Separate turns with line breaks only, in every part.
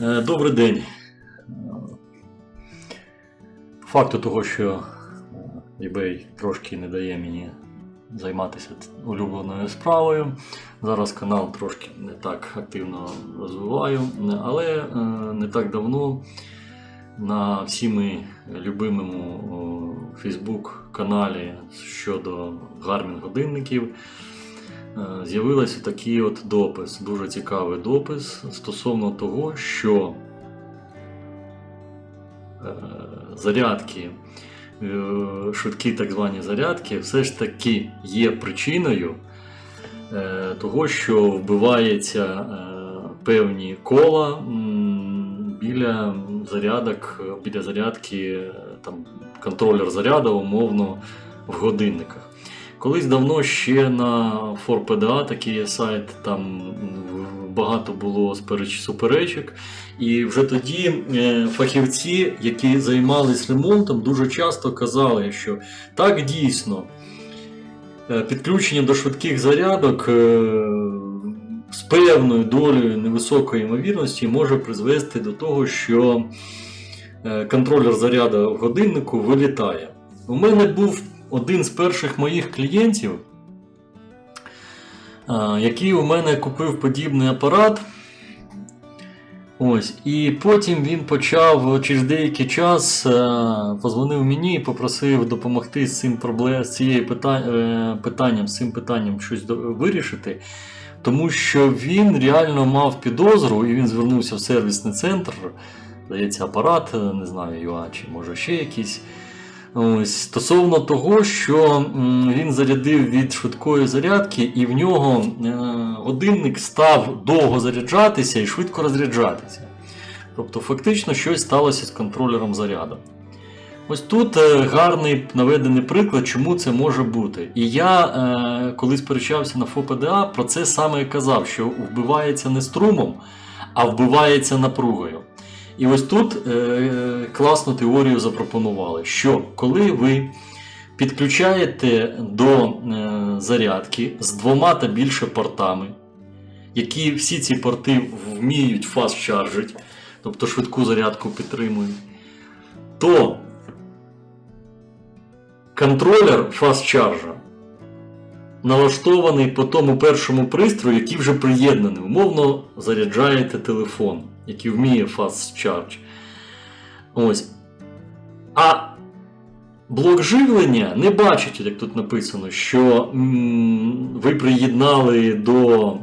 Е, Добрий день. Факту того, що е, eBay трошки не дає мені займатися улюбленою справою. Зараз канал трошки не так активно розвиваю, але е, не так давно на всіми любимому Facebook каналі щодо Garmin годинників е, з'явився такий от допис, дуже цікавий допис стосовно того, що е, зарядки, е, швидкі так звані зарядки, все ж таки є причиною того, що вбивається певні кола біля зарядок, біля зарядки, там контролер заряду, умовно, в годинниках. Колись давно ще на 4PDA такий є сайт, там багато було суперечок. І вже тоді е, фахівці, які займались ремонтом, дуже часто казали, що так дійсно е, підключення до швидких зарядок е, з певною долею невисокої ймовірності може призвести до того, що контролер заряду в годиннику вилітає. У мене був один з перших моїх клієнтів, е, який у мене купив подібний апарат. Ось, і потім він почав через деякий час е, позвонив мені і попросив допомогти з цим проблем, з цією пита- е, питанням, з цим питанням щось вирішити. Тому що він реально мав підозру, і він звернувся в сервісний центр. Здається, апарат, не знаю, ЮА, чи може ще якийсь. Ось, стосовно того, що він зарядив від швидкої зарядки, і в нього е, годинник став довго заряджатися і швидко розряджатися. Тобто, фактично щось сталося з контролером заряду. Ось тут е, гарний наведений приклад, чому це може бути. І я, е, коли сперечався на ФОПДА, про це саме і казав, що вбивається не струмом, а вбивається напругою. І ось тут е, класну теорію запропонували, що коли ви підключаєте до е, зарядки з двома та більше портами, які всі ці порти вміють фаст чаржить, тобто швидку зарядку підтримують, то контролер фаст чаржа налаштований по тому першому пристрою, який вже приєднаний. Умовно заряджаєте телефон, який вміє fast charge. Ось. А блок живлення не бачить, як тут написано, що ви приєднали до.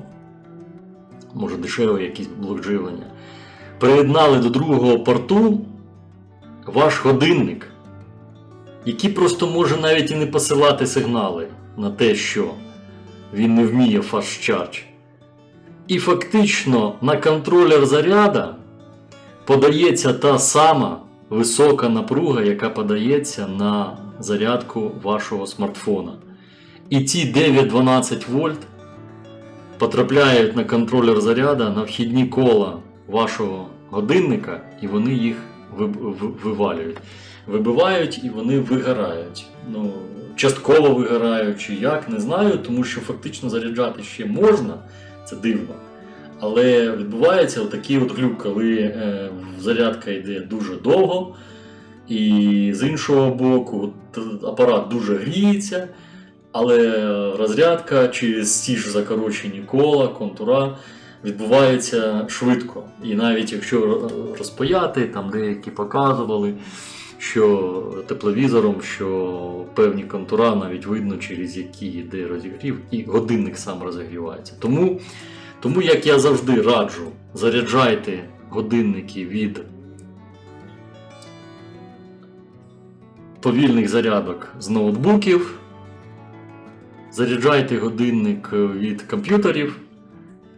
Може, дешевий якийсь блок живлення. Приєднали до другого порту ваш годинник, який просто може навіть і не посилати сигнали на те, що він не вміє charge. І фактично на контролер заряда подається та сама висока напруга, яка подається на зарядку вашого смартфона. І ці 9-12 вольт потрапляють на контролер заряда на вхідні кола вашого годинника, і вони їх вивалюють. Вибивають і вони вигорають. Ну, частково вигорають чи як, не знаю, тому що фактично заряджати ще можна, це дивно. Але відбувається отакий от глюк, коли е, зарядка йде дуже довго, і з іншого боку, от апарат дуже гріється, але розрядка через ті ж закорочені кола, контура відбувається швидко. І навіть якщо розпаяти, там деякі показували, що тепловізором, що певні контура навіть видно, через які йде розігрів, і годинник сам розігрівається. Тому, тому як я завжди раджу, заряджайте годинники від повільних зарядок з ноутбуків, заряджайте годинник від комп'ютерів.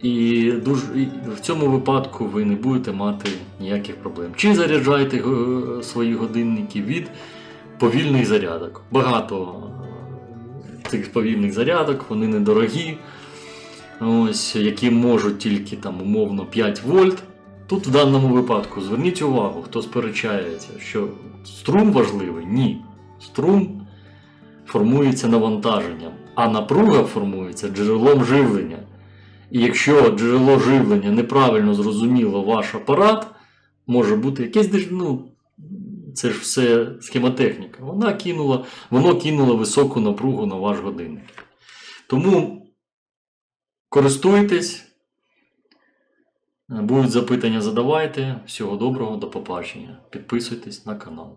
І дуже, і в цьому випадку ви не будете мати ніяких проблем. Чи заряджайте е, свої годинники від повільних зарядок. Багато е, цих повільних зарядок, вони недорогі, ось, які можуть тільки там умовно 5 вольт. Тут в даному випадку зверніть увагу, хто сперечається, що струм важливий? Ні. Струм формується навантаженням, а напруга формується джерелом живлення. І якщо джерело живлення неправильно зрозуміло ваш апарат, може бути якесь ну, це ж все схемотехніка. Вона кинула, воно кинуло високу напругу на ваш годинник. Тому користуйтесь. Будуть запитання, задавайте. Всього доброго, до побачення. Підписуйтесь на канал.